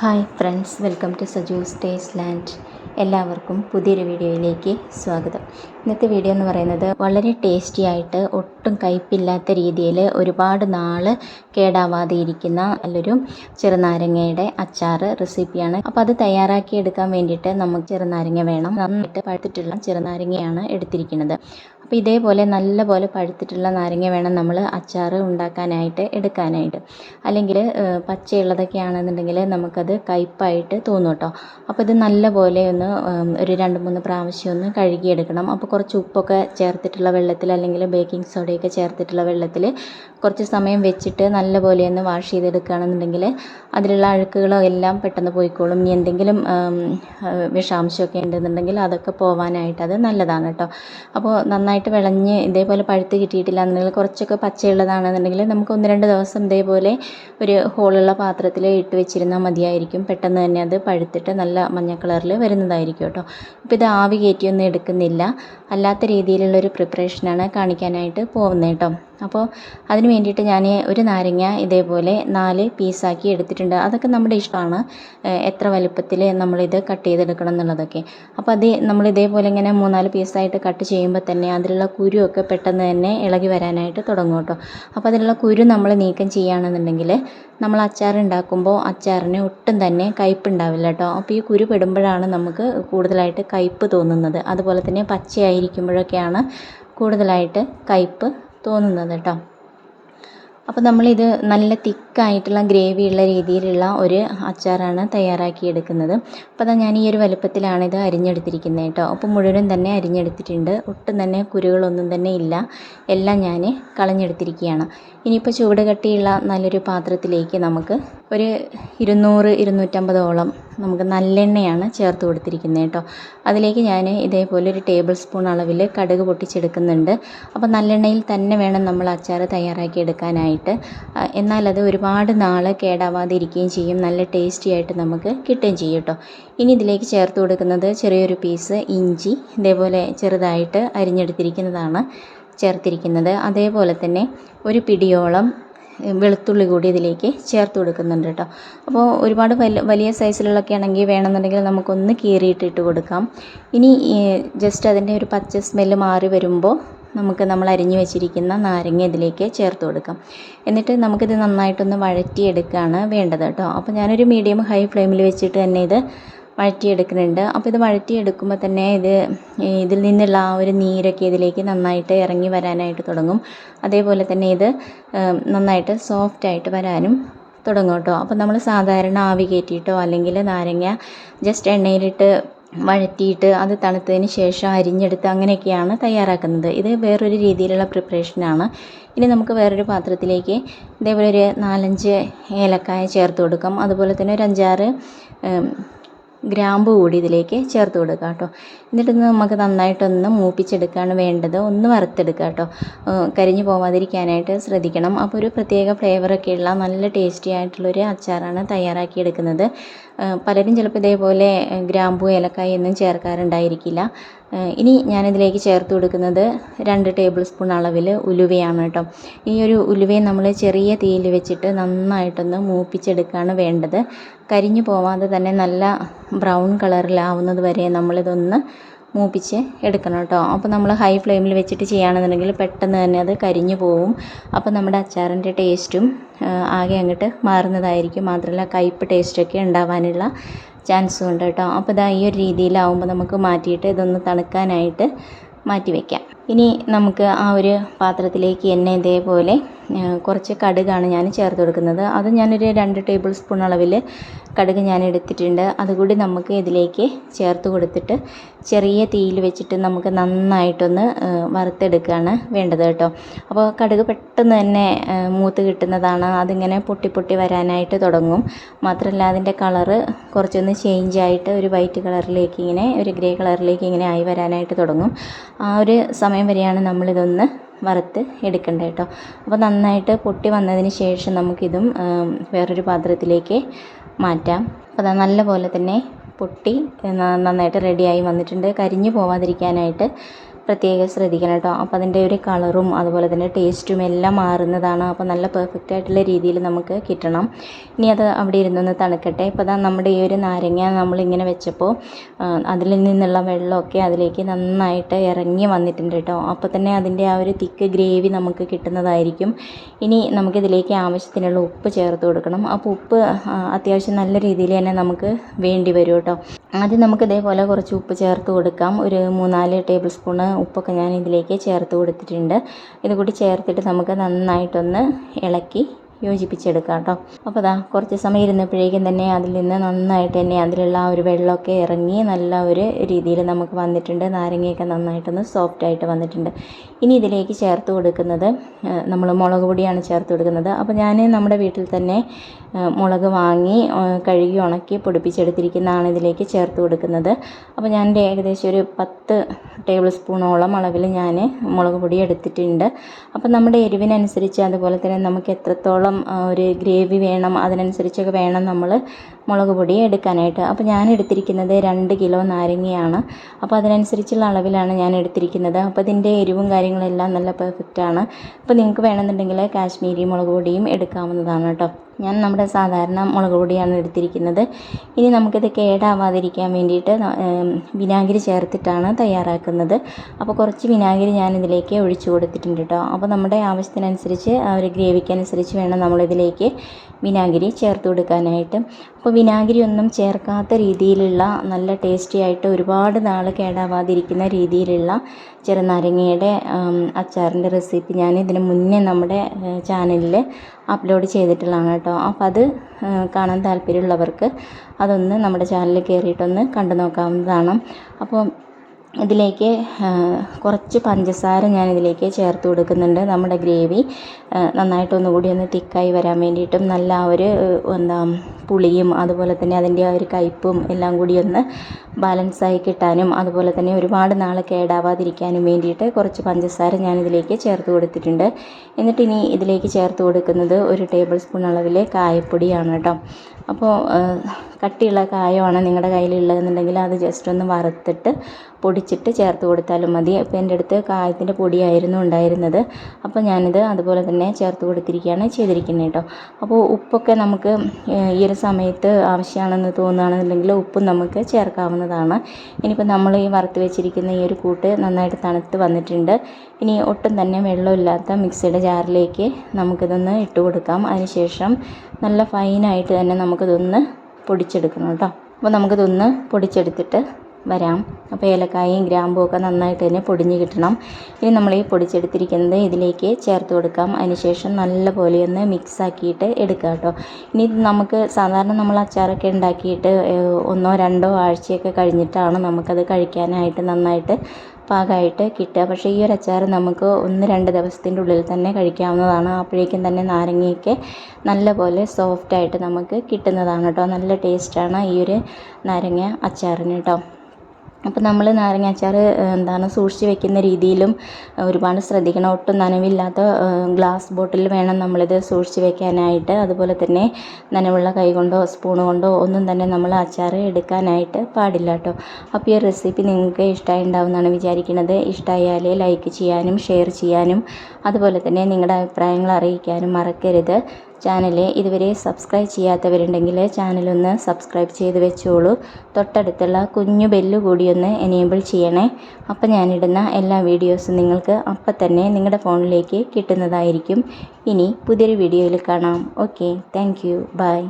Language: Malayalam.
Hi friends welcome to Saju's taste land. എല്ലാവർക്കും പുതിയൊരു വീഡിയോയിലേക്ക് സ്വാഗതം. ഇന്നത്തെ വീഡിയോ എന്ന് പറയുന്നത് വളരെ ടേസ്റ്റി ആയിട്ട് ഒട്ടും കയ്പില്ലാത്ത രീതിയിൽ ഒരുപാട് നാൾ കേടാവാതെ ഇരിക്കുന്ന നല്ലൊരു ചെറുനാരങ്ങയുടെ അച്ചാർ റെസിപ്പിയാണ്. അപ്പോൾ അത് തയ്യാറാക്കി എടുക്കാൻ വേണ്ടിയിട്ട് നമുക്ക് ചെറുനാരങ്ങ വേണം. നന്നായിട്ട് പഴുത്തിട്ടുള്ള ചെറുനാരങ്ങയാണ് എടുത്തിരിക്കുന്നത്. അപ്പോൾ ഇതേപോലെ നല്ല പോലെ പഴുത്തിട്ടുള്ള നാരങ്ങ വേണം നമ്മൾ അച്ചാർ ഉണ്ടാക്കാനായിട്ട് എടുക്കാനായിട്ട്. അല്ലെങ്കിൽ പച്ചയുള്ളതൊക്കെ ആണെന്നുണ്ടെങ്കിൽ നമുക്കത് കയ്പായിട്ട് തോന്നും കേട്ടോ അപ്പോൾ ഇത് നല്ല പോലെ ഒന്ന് ഒരു രണ്ട് മൂന്ന് പ്രാവശ്യം ഒന്ന് കഴുകിയെടുക്കണം. അപ്പോൾ കുറച്ച് ഉപ്പൊക്കെ ചേർത്തിട്ടുള്ള വെള്ളത്തിൽ അല്ലെങ്കിൽ ബേക്കിംഗ് സോഡയൊക്കെ ചേർത്തിട്ടുള്ള വെള്ളത്തിൽ കുറച്ച് സമയം വെച്ചിട്ട് നല്ല പോലെ ഒന്ന് വാഷ് ചെയ്തെടുക്കുകയാണെന്നുണ്ടെങ്കിൽ അതിലുള്ള അഴുക്കുകളോ എല്ലാം പെട്ടെന്ന് പോയിക്കോളും. ഇനി എന്തെങ്കിലും വിഷാംശമൊക്കെ ഉണ്ടെന്നുണ്ടെങ്കിൽ അതൊക്കെ പോവാനായിട്ട് അത് നല്ലതാണ് കേട്ടോ. അപ്പോൾ നന്നായിട്ട് വിളഞ്ഞ് ഇതേപോലെ പഴുത്ത് കിട്ടിയിട്ടില്ല എന്നുണ്ടെങ്കിൽ കുറച്ചൊക്കെ പച്ചയുള്ളതാണെന്നുണ്ടെങ്കിൽ നമുക്ക് ഒന്ന് രണ്ട് ദിവസം ഇതേപോലെ ഒരു ഹോളുള്ള പാത്രത്തിൽ ഇട്ട് വെച്ചിരുന്നാൽ മതിയായിരിക്കും. പെട്ടെന്ന് തന്നെ അത് പഴുത്തിട്ട് നല്ല മഞ്ഞ കളറിൽ വരുന്നതായിരിക്കും കേട്ടോ. ഇപ്പോൾ ഇത് ആവി കയറ്റിയൊന്നും എടുക്കുന്നില്ല. അല്ലാത്ത രീതിയിലുള്ളൊരു പ്രിപ്പറേഷനാണ് കാണിക്കാനായിട്ട് പോകുന്നത് കേട്ടോ. അപ്പോൾ അതിന് വേണ്ടിയിട്ട് ഞാൻ ഒരു നാരങ്ങ ഇതേപോലെ നാല് പീസാക്കി എടുത്തിട്ടുണ്ട്. അതൊക്കെ നമ്മുടെ ഇഷ്ടമാണ്. എത്ര വലുപ്പത്തിൽ നമ്മളിത് കട്ട് ചെയ്തെടുക്കണം എന്നുള്ളതൊക്കെ. അപ്പോൾ അത് നമ്മൾ ഇതേപോലെ ഇങ്ങനെ മൂന്നാൽ പീസായിട്ട് കട്ട് ചെയ്യുമ്പോൾ തന്നെ അതിലുള്ള കുരുവൊക്കെ പെട്ടെന്ന് തന്നെ ഇളകി വരാനായിട്ട് തുടങ്ങും കേട്ടോ. അപ്പോൾ അതിലുള്ള കുരു നമ്മൾ നീക്കം ചെയ്യുകയാണെന്നുണ്ടെങ്കിൽ നമ്മൾ അച്ചാർ ഉണ്ടാക്കുമ്പോൾ അച്ചാറിന് ഒട്ടും തന്നെ കയ്പ്പ് ഉണ്ടാവില്ല കേട്ടോ. അപ്പോൾ ഈ കുരു പെടുമ്പോഴാണ് നമുക്ക് കൂടുതലായിട്ട് കയ്പ്പ് തോന്നുന്നത്. അതുപോലെ തന്നെ പച്ചയായിരിക്കുമ്പോഴൊക്കെയാണ് കൂടുതലായിട്ട് കയ്പ്പ് തോന്നുന്നത് കേട്ടോ അപ്പോൾ നമ്മളിത് നല്ല തിക്കായിട്ടുള്ള ഗ്രേവിയുള്ള രീതിയിലുള്ള ഒരു അച്ചാറാണ് തയ്യാറാക്കിയെടുക്കുന്നത്. അപ്പോൾ ഞാൻ ഈ ഒരു വലുപ്പത്തിലാണ് ഇത് അരിഞ്ഞെടുത്തിരിക്കുന്നത് കേട്ടോ അപ്പോൾ മുഴുവനും തന്നെ അരിഞ്ഞെടുത്തിട്ടുണ്ട്. ഒട്ടും തന്നെ കുരുകളൊന്നും തന്നെ ഇല്ല. എല്ലാം ഞാൻ കളഞ്ഞെടുത്തിരിക്കുകയാണ്. ഇനിയിപ്പോൾ ചൂട് കട്ടിയുള്ള നല്ലൊരു പാത്രത്തിലേക്ക് നമുക്ക് ഒരു ഇരുന്നൂറ് ഇരുന്നൂറ്റമ്പതോളം നമുക്ക് നല്ലെണ്ണയാണ് ചേർത്ത് കൊടുത്തിരിക്കുന്നത് കേട്ടോ. അതിലേക്ക് ഞാൻ ഇതേപോലെ ഒരു ടേബിൾ സ്പൂൺ അളവിൽ കടുക് പൊട്ടിച്ചെടുക്കുന്നുണ്ട്. അപ്പോൾ നല്ലെണ്ണയിൽ തന്നെ വേണം നമ്മൾ അച്ചാർ തയ്യാറാക്കി എടുക്കാനായിട്ട്. എന്നാലത് ഒരുപാട് നാൾ കേടാവാതെ ഇരിക്കുകയും ചെയ്യും. നല്ല ടേസ്റ്റി ആയിട്ട് നമുക്ക് കിട്ടുകയും ചെയ്യും കേട്ടോ. ഇനി ഇതിലേക്ക് ചേർത്ത് കൊടുക്കുന്നത് ചെറിയൊരു പീസ് ഇഞ്ചി ഇതേപോലെ ചെറുതായിട്ട് അരിഞ്ഞെടുത്തിരിക്കുന്നതാണ് ചേർത്തിരിക്കുന്നത്. അതേപോലെ തന്നെ ഒരു പിടിയോളം വെളുത്തുള്ളി കൂടി ഇതിലേക്ക് ചേർത്ത് കൊടുക്കുന്നുണ്ട് കേട്ടോ. അപ്പോൾ ഒരുപാട് വലിയ സൈസിലുള്ളൊക്കെ ആണെങ്കിൽ വേണമെന്നുണ്ടെങ്കിൽ നമുക്കൊന്ന് കീറിയിട്ട് ഇട്ട് കൊടുക്കാം. ഇനി ജസ്റ്റ് അതിന്റെ ഒരു പച്ച സ്മെല്ല് മാറി വരുമ്പോൾ നമുക്ക് നമ്മൾ അരിഞ്ഞു വെച്ചിരിക്കുന്ന നാരങ്ങ ഇതിലേക്ക് ചേർത്ത് കൊടുക്കാം. എന്നിട്ട് നമുക്കിത് നന്നായിട്ടൊന്ന് വഴറ്റിയെടുക്കുകയാണ് വേണ്ടത് കേട്ടോ. അപ്പോൾ ഞാനൊരു മീഡിയം ഹൈ ഫ്ലെയിമിൽ വെച്ചിട്ട് തന്നെ ഇത് വഴറ്റിയെടുക്കുന്നുണ്ട്. അപ്പോൾ ഇത് വഴറ്റിയെടുക്കുമ്പോൾ തന്നെ ഇത് ഇതിൽ നിന്നുള്ള ആ ഒരു നീരൊക്കെ ഇതിലേക്ക് നന്നായിട്ട് ഇറങ്ങി വരാനായിട്ട് തുടങ്ങും. അതേപോലെ തന്നെ ഇത് നന്നായിട്ട് സോഫ്റ്റായിട്ട് വരാനും തുടങ്ങും കേട്ടോ. അപ്പോൾ നമ്മൾ സാധാരണ ആവി കയറ്റിയിട്ടോ അല്ലെങ്കിൽ നാരങ്ങ ജസ്റ്റ് എണ്ണയിലിട്ട് വഴറ്റിയിട്ട് അത് തണുത്തതിന് ശേഷം അരിഞ്ഞെടുത്ത് അങ്ങനെയൊക്കെയാണ് തയ്യാറാക്കുന്നത്. ഇത് വേറൊരു രീതിയിലുള്ള പ്രിപ്പറേഷനാണ് ഇനി നമുക്ക് വേറൊരു പാത്രത്തിലേക്ക് ഇതേപോലെ ഒരു നാലഞ്ച് ഏലക്കായ ചേർത്ത് കൊടുക്കാം. അതുപോലെ തന്നെ ഒരു അഞ്ചാറ് ഗ്രാമ്പു കൂടി ഇതിലേക്ക് ചേർത്ത് കൊടുക്കുക കേട്ടോ. എന്നിട്ട് നമുക്ക് നന്നായിട്ടൊന്ന് മൂപ്പിച്ചെടുക്കുകയാണ് വേണ്ടത്. ഒന്ന് വറുത്തെടുക്കുക കേട്ടോ. കരിഞ്ഞു പോവാതിരിക്കാനായിട്ട് ശ്രദ്ധിക്കണം. അപ്പോൾ ഒരു പ്രത്യേക ഫ്ലേവറൊക്കെ ഉള്ള നല്ല ടേസ്റ്റി ആയിട്ടുള്ളൊരു അച്ചാറാണ് തയ്യാറാക്കിയെടുക്കുന്നത്. പലരും ചിലപ്പോൾ ഇതേപോലെ ഗ്രാമ്പു ഏലക്കായ ഒന്നും ചേർക്കാറുണ്ടായിരിക്കില്ല. ഇനി ഞാനിതിലേക്ക് ചേർത്ത് കൊടുക്കുന്നത് രണ്ട് ടേബിൾ സ്പൂൺ അളവിൽ ഉലുവയാണ് കേട്ടോ. ഈ ഒരു ഉലുവയെ നമ്മൾ ചെറിയ തീയിൽ വെച്ചിട്ട് നന്നായിട്ടൊന്ന് മൂപ്പിച്ചെടുക്കുകയാണ് വേണ്ടത്. കരിഞ്ഞു പോവാതെ തന്നെ നല്ല ബ്രൗൺ കളറിലാവുന്നത് വരെ നമ്മളിതൊന്ന് മൂപ്പിച്ച് എടുക്കണം കേട്ടോ. അപ്പോൾ നമ്മൾ ഹൈ ഫ്ലെയിമിൽ വെച്ചിട്ട് ചെയ്യുകയാണെന്നുണ്ടെങ്കിൽ പെട്ടെന്ന് തന്നെ അത് കരിഞ്ഞു പോവും. അപ്പോൾ നമ്മുടെ അച്ചാറിന്റെ ടേസ്റ്റും ആകെ അങ്ങോട്ട് മാറുന്നതായിരിക്കും. മാത്രമല്ല കയ്പ്പ് ടേസ്റ്റൊക്കെ ഉണ്ടാവാനുള്ള ചാൻസും ഉണ്ട് കേട്ടോ. അപ്പോൾ ഇതാ ഈ ഒരു രീതിയിലാവുമ്പോൾ നമുക്ക് മാറ്റിയിട്ട് ഇതൊന്ന് തണുക്കാനായിട്ട് മാറ്റി വയ്ക്കാം ഇനി നമുക്ക് ആ ഒരു പാത്രത്തിലേക്ക് എണ്ണ ഇതേപോലെ കുറച്ച് കടുകാണ് ഞാൻ ചേർത്ത് കൊടുക്കുന്നത്. അത് ഞാനൊരു രണ്ട് ടേബിൾ സ്പൂൺ അളവിൽ കടുക് ഞാൻ എടുത്തിട്ടുണ്ട്. അതുകൂടി നമുക്ക് ഇതിലേക്ക് ചേർത്ത് കൊടുത്തിട്ട് ചെറിയ തീയിൽ വെച്ചിട്ട് നമുക്ക് നന്നായിട്ടൊന്ന് വറുത്തെടുക്കുകയാണ് വേണ്ടത് കേട്ടോ. അപ്പോൾ കടുക് പെട്ടെന്ന് തന്നെ മൂത്ത് കിട്ടുന്നതാണ്. അതിങ്ങനെ പൊട്ടി പൊട്ടി വരാനായിട്ട് തുടങ്ങും. മാത്രമല്ല അതിന്റെ കളറ് കുറച്ചൊന്ന് ചേഞ്ച് ആയിട്ട് ഒരു വൈറ്റ് കളറിലേക്ക് ഇങ്ങനെ ഒരു ഗ്രേ കളറിലേക്ക് ഇങ്ങനെ ആയി വരാനായിട്ട് തുടങ്ങും. ആ ഒരു സമയം വരെയാണ് നമ്മളിതൊന്ന് വറുത്ത് എടുക്കേണ്ട കേട്ടോ. അപ്പോൾ നന്നായിട്ട് പൊട്ടി വന്നതിന് ശേഷം നമുക്കിതും വേറൊരു പാത്രത്തിലേക്ക് മാറ്റാം. അപ്പോൾ നല്ല പോലെ തന്നെ പൊട്ടി നന്നായിട്ട് റെഡിയായി വന്നിട്ടുണ്ട്. കരിഞ്ഞു പോവാതിരിക്കാനായിട്ട് പ്രത്യേകം ശ്രദ്ധിക്കണം കേട്ടോ. അപ്പോൾ അതിന്റെ ഒരു കളറും അതുപോലെ തന്നെ ടേസ്റ്റും എല്ലാം മാറുന്നതാണ്. അപ്പോൾ നല്ല പെർഫെക്റ്റ് ആയിട്ടുള്ള രീതിയിൽ നമുക്ക് കിട്ടണം. ഇനി അത് അവിടെ ഇരുന്നൊന്ന് തണുക്കട്ടെ. ഇപ്പോൾ അതാ നമ്മുടെ ഈ ഒരു നാരങ്ങ നമ്മളിങ്ങനെ വെച്ചപ്പോൾ അതിൽ നിന്നുള്ള വെള്ളമൊക്കെ അതിലേക്ക് നന്നായിട്ട് ഇറങ്ങി വന്നിട്ടുണ്ട് കേട്ടോ. അപ്പോൾ തന്നെ അതിന്റെ ആ ഒരു തിക്ക് ഗ്രേവി നമുക്ക് കിട്ടുന്നതായിരിക്കും. ഇനി നമുക്കിതിലേക്ക് ആവശ്യത്തിനുള്ള ഉപ്പ് ചേർത്ത് കൊടുക്കണം. അപ്പോൾ ഉപ്പ് അത്യാവശ്യം നല്ല രീതിയിൽ തന്നെ നമുക്ക് വേണ്ടി വരും കേട്ടോ. ആദ്യം നമുക്ക് ഇതേപോലെ കുറച്ച് ഉപ്പ് ചേർത്ത് കൊടുക്കാം. ഒരു മൂന്നാൽ ടേബിൾ സ്പൂണ് ഉപ്പൊക്കെ ഞാൻ ഇതിലേക്ക് ചേർത്ത് കൊടുത്തിട്ടുണ്ട്. ഇത് കൂടി ചേർത്തിട്ട് നമുക്ക് നന്നായിട്ടൊന്ന് ഇളക്കി യോജിപ്പിച്ചെടുക്കാം കേട്ടോ അപ്പോൾ അതാ കുറച്ച് സമയം ഇരുന്നപ്പോഴേക്കും തന്നെ അതിൽ നിന്ന് നന്നായിട്ട് തന്നെ അതിലുള്ള ആ ഒരു വെള്ളമൊക്കെ ഇറങ്ങി നല്ല ഒരു രീതിയിൽ നമുക്ക് വന്നിട്ടുണ്ട്. നാരങ്ങയൊക്കെ നന്നായിട്ടൊന്ന് സോഫ്റ്റ് ആയിട്ട് വന്നിട്ടുണ്ട്. ഇനി ഇതിലേക്ക് ചേർത്ത് കൊടുക്കുന്നത് നമ്മൾ മുളക് പൊടിയാണ് ചേർത്ത് കൊടുക്കുന്നത്. അപ്പോൾ ഞാൻ നമ്മുടെ വീട്ടിൽ തന്നെ മുളക് വാങ്ങി കഴുകി ഉണക്കി പൊടിപ്പിച്ചെടുത്തിരിക്കുന്നതാണ് ഇതിലേക്ക് ചേർത്ത് കൊടുക്കുന്നത്. അപ്പോൾ ഞാൻ ഏകദേശം ഒരു പത്ത് ടേബിൾ സ്പൂണോളം അളവിൽ ഞാൻ മുളക് പൊടി എടുത്തിട്ടുണ്ട്. അപ്പോൾ നമ്മുടെ എരിവിനനുസരിച്ച് അതുപോലെ തന്നെ നമുക്ക് എത്രത്തോളം ആ, ഒരു ഗ്രേവി വേണം അതിനനുസരിച്ചൊക്കെ വേണം നമ്മൾ മുളക് പൊടി എടുക്കാനായിട്ട്. അപ്പോൾ ഞാൻ എടുത്തിരിക്കുന്നത് രണ്ട് കിലോ നാരങ്ങയാണ്. അപ്പോൾ അതിനനുസരിച്ചുള്ള അളവിലാണ് ഞാൻ എടുത്തിരിക്കുന്നത്. അപ്പോൾ ഇതിന്റെ എരിവും കാര്യങ്ങളെല്ലാം നല്ല പെർഫെക്റ്റ് ആണ്. അപ്പോൾ നിങ്ങൾക്ക് വേണമെന്നുണ്ടെങ്കിൽ കാശ്മീരി മുളക് പൊടിയും എടുക്കാവുന്നതാണ് കേട്ടോ. ഞാൻ നമ്മുടെ സാധാരണ മുളക് പൊടിയാണ് എടുത്തിരിക്കുന്നത്. ഇനി നമുക്കിത് കേടാവാതിരിക്കാൻ വേണ്ടിയിട്ട് വിനാഗിരി ചേർത്തിട്ടാണ് തയ്യാറാക്കുന്നത്. അപ്പോൾ കുറച്ച് വിനാഗിരി ഞാൻ ഇതിലേക്ക് ഒഴിച്ചു കൊടുത്തിട്ടുണ്ട് കേട്ടോ അപ്പോൾ നമ്മുടെ ആവശ്യത്തിനനുസരിച്ച് ആ ഒരു ഗ്രേവിക്കനുസരിച്ച് വേണം നമ്മളിതിലേക്ക് വിനാഗിരി ചേർത്ത് കൊടുക്കാനായിട്ട്. അപ്പോൾ വിനാഗിരി ഒന്നും ചേർക്കാത്ത രീതിയിലുള്ള നല്ല ടേസ്റ്റി ആയിട്ട് ഒരുപാട് നാൾ കേടാവാതിരിക്കുന്ന രീതിയിലുള്ള ചെറുനാരങ്ങയുടെ അച്ചാറിന്റെ റെസിപ്പി ഞാൻ ഇതിന് മുന്നേ നമ്മുടെ ചാനലിൽ അപ്ലോഡ് ചെയ്തിട്ടുള്ളതാണ് കേട്ടോ. അപ്പോൾ അത് കാണാൻ താല്പര്യമുള്ളവർക്ക് അതൊന്ന് നമ്മുടെ ചാനലിൽ കയറിയിട്ടൊന്ന് കണ്ടു നോക്കാവുന്നതാണ്. അപ്പോൾ ഇതിലേക്ക് കുറച്ച് പഞ്ചസാര ഞാനിതിലേക്ക് ചേർത്ത് കൊടുക്കുന്നുണ്ട്. നമ്മുടെ ഗ്രേവി ആ, നന്നായിട്ട് ഒന്നുകൂടി ഒന്ന് തിക്കായി വരാൻ വേണ്ടിയിട്ടും നല്ല ആ ഒരു എന്താ പുളിയും അതുപോലെ തന്നെ അതിന്റെ ആ ഒരു കയ്പ്പും എല്ലാം കൂടി ഒന്ന് ബാലൻസായി കിട്ടാനും അതുപോലെ തന്നെ ഒരുപാട് നാൾ കേടാവാതിരിക്കാനും വേണ്ടിയിട്ട് കുറച്ച് പഞ്ചസാര ഞാനിതിലേക്ക് ചേർത്ത് കൊടുത്തിട്ടുണ്ട്. എന്നിട്ട് ഇനി ഇതിലേക്ക് ചേർത്ത് കൊടുക്കുന്നത് ഒരു ടേബിൾ സ്പൂൺ അളവിൽ കായപ്പൊടിയാണ് കേട്ടോ. അപ്പോൾ കട്ടിയുള്ള കായമാണ് നിങ്ങളുടെ കയ്യിലുള്ളതെന്നുണ്ടെങ്കിൽ അത് ജസ്റ്റ് ഒന്ന് വറുത്തിട്ട് പൊടിച്ചിട്ട് ചേർത്ത് കൊടുത്താലും മതി. അപ്പോൾ എന്റെ അടുത്ത് കായത്തിന്റെ പൊടിയായിരുന്നു ഉണ്ടായിരുന്നത്. അപ്പോൾ ഞാനിത് അതുപോലെ തന്നെ ചേർത്ത് കൊടുത്തിരിക്കുകയാണ് ചെയ്തിരിക്കുന്നത് കേട്ടോ. അപ്പോൾ ഉപ്പൊക്കെ നമുക്ക് ഈ ഒരു സമയത്ത് ആവശ്യമാണെന്ന് തോന്നുകയാണെന്നുണ്ടെങ്കിൽ ഉപ്പും നമുക്ക് ചേർക്കാവുന്നതാണ്. ഇനിയിപ്പോൾ നമ്മൾ ഈ വറുത്ത് വെച്ചിരിക്കുന്ന ഈ ഒരു കൂട്ട് നന്നായിട്ട് തണുത്ത് വന്നിട്ടുണ്ട്. ഇനി ഒട്ടും തന്നെ വെള്ളമില്ലാത്ത മിക്സിയുടെ ജാറിലേക്ക് നമുക്കിതൊന്ന് ഇട്ട് കൊടുക്കാം. അതിനുശേഷം നല്ല ഫൈനായിട്ട് തന്നെ നമുക്കിതൊന്ന് പൊടിച്ചെടുക്കണം കേട്ടോ. അപ്പോൾ നമുക്കിതൊന്ന് പൊടിച്ചെടുത്തിട്ട് വരാം. അപ്പോൾ ഏലക്കായും ഗ്രാമ്പും ഒക്കെ നന്നായിട്ട് തന്നെ പൊടിഞ്ഞ് കിട്ടണം. ഇനി നമ്മൾ ഈ പൊടിച്ചെടുത്തിരിക്കുന്നത് ഇതിലേക്ക് ചേർത്ത് കൊടുക്കാം. അതിനുശേഷം നല്ലപോലെ ഒന്ന് മിക്സ് ആക്കിയിട്ട് എടുക്കുക കേട്ടോ. ഇനി നമുക്ക് സാധാരണ നമ്മൾ അച്ചാറൊക്കെ ഉണ്ടാക്കിയിട്ട് ഒന്നോ രണ്ടോ ആഴ്ചയൊക്കെ കഴിഞ്ഞിട്ടാണ് നമുക്കത് കഴിക്കാനായിട്ട് നന്നായിട്ട് പാകമായിട്ട് കിട്ടുക. പക്ഷേ ഈ ഒരു അച്ചാർ നമുക്ക് ഒന്ന് രണ്ട് ദിവസത്തിന്റെ ഉള്ളിൽ തന്നെ കഴിക്കാവുന്നതാണ്. അപ്പോഴേക്കും തന്നെ നാരങ്ങയൊക്കെ നല്ലപോലെ സോഫ്റ്റായിട്ട് നമുക്ക് കിട്ടുന്നതാണ് കേട്ടോ. നല്ല ടേസ്റ്റാണ് ഈ ഒരു നാരങ്ങ അച്ചാറിന് കേട്ടോ. അപ്പോൾ നമ്മൾ നാരങ്ങ അച്ചാർ എന്താണ് സൂക്ഷിച്ച് വെക്കുന്ന രീതിയിലും ഒരുപാട് ശ്രദ്ധിക്കണം. ഒട്ടും നനവില്ലാത്ത ഗ്ലാസ് ബോട്ടിൽ വേണം നമ്മളിത് സൂക്ഷിച്ച് വെക്കാനായിട്ട്. അതുപോലെ തന്നെ നനവുള്ള കൈ കൊണ്ടോ സ്പൂൺ കൊണ്ടോ ഒന്നും തന്നെ നമ്മൾ അച്ചാർ എടുക്കാനായിട്ട് പാടില്ല കേട്ടോ. അപ്പോൾ ഈ റെസിപ്പി നിങ്ങൾക്ക് ഇഷ്ടമായി ഉണ്ടാവുമെന്നാണ് വിചാരിക്കുന്നത്. ഇഷ്ടമായാൽ ലൈക്ക് ചെയ്യാനും ഷെയർ ചെയ്യാനും അതുപോലെ തന്നെ നിങ്ങളുടെ അഭിപ്രായങ്ങൾ അറിയിക്കാനും മറക്കരുത്. ചാനൽ ഇതുവരെ സബ്സ്ക്രൈബ് ചെയ്യാത്തവരുണ്ടെങ്കിൽ ചാനലൊന്ന് സബ്സ്ക്രൈബ് ചെയ്ത് വെച്ചോളൂ. തൊട്ടടുത്തുള്ള കുഞ്ഞു ബെല്ല് കൂടിയൊന്ന് എനേബിൾ ചെയ്യണേ. അപ്പം ഞാനിടുന്ന എല്ലാ വീഡിയോസും നിങ്ങൾക്ക് അപ്പം തന്നെ നിങ്ങളുടെ ഫോണിലേക്ക് കിട്ടുന്നതായിരിക്കും. ഇനി പുതിയൊരു വീഡിയോയിൽ കാണാം. Okay thank bye